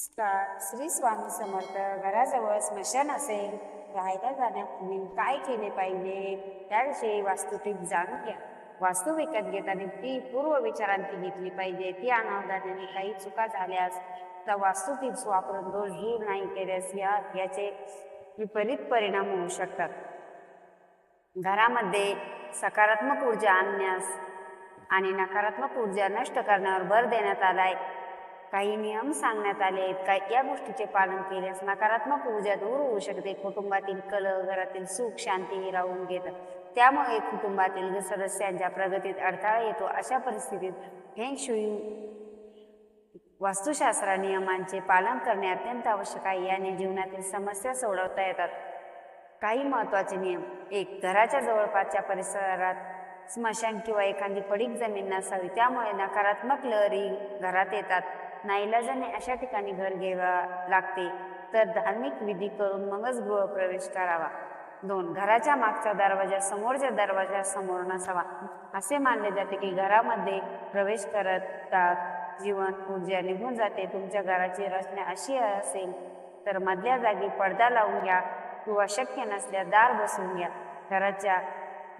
नमस्कार श्री स्वामी समर्थ घराजवळ स्मशान असेल राहायला जाण्यापूर्वी काय केले पाहिजे? त्याविषयी वास्तुटीप जाणून घ्या. वास्तू विकत घेताना ती पूर्व विचारांती घेतली पाहिजे. ती अनावधानाने काही चुका झाल्यास तर वास्तू वापरून दोष दूर नाही केल्यास या याचे विपरीत परिणाम होऊ शकतात. घरामध्ये सकारात्मक ऊर्जा आणण्यास आणि नकारात्मक ऊर्जा नष्ट करण्यावर भर देण्यात आलाय. काही नियम सांगण्यात आले आहेत. का या गोष्टीचे पालन केल्यास नकारात्मक ऊर्जा दूर होऊ शकते. कुटुंबातील कल घरातील सुख शांती राहून घेतात. त्यामुळे कुटुंबातील सदस्यांच्या प्रगतीत अडथळा येतो अशा परिस्थितीत फेंग शुई वास्तुशास्त्र नियमांचे पालन करणे अत्यंत आवश्यक आहे. याने जीवनातील समस्या सोडवता येतात. काही महत्त्वाचे नियम. एक घराच्या जवळपासच्या परिसरात स्मशान किंवा एखादी पडीक जमीन नसावी त्यामुळे नकारात्मक लहरी घरात येतात. नाईलाजाने अशा ठिकाणी घर घ्यावा लागते. तर धार्मिक विधी करून मगच गृहप्रवेश करावा. दोन घराच्या मागचा दरवाजा समोरच्या दरवाजा समोर नसावा. असे मानले जाते की घरामध्ये प्रवेश करतात जीवन ऊर्जा निघून जाते. तुमच्या घराची रचना अशी असेल तर मधल्या जागी पडदा लावून घ्या किंवा शक्य नसल्यास दार बसवून घ्या. घराच्या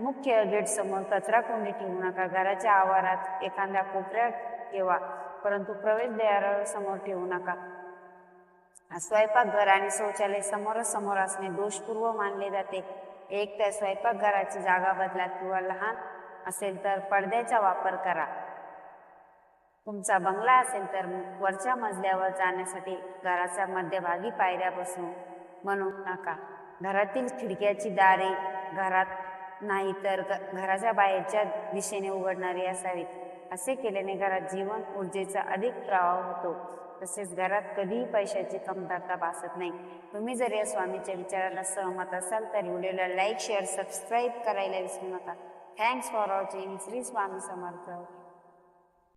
मुख्य गेट समोर कचरा कोंडी ठेवू नका. घराच्या आवारात एखाद्या कोपऱ्यात ठेवा परंतु प्रवेशद्वार समोर ठेवू नका. स्वयंपाकघर आणि शौचालय समोरासमोर असणे दोषपूर्व मानले जाते. एक तर स्वयंपाकघराची जागा बदला किंवा लहान असेल तर पडद्याचा वापर करा. तुमचा बंगला असेल तर वरच्या मजल्यावर जाण्यासाठी घराच्या मध्यभागी पायऱ्या बसू म्हणू नका. घरातील खिडक्याची दारे घरात नाही तर घराच्या बाहेरच्या दिशेने उघडणारी असावीत असे केल्याने घरात जीवन ऊर्जेचा अधिक प्रवाह होतो. तसेच घरात कधीही पैशाची कमतरता भासत नाही. तुम्ही जर या स्वामीच्या विचाराला सहमत असाल तर व्हिडिओला लाईक शेअर सबस्क्राईब करायला विसरू नका. Thanks for watching Shri Swami Samarth.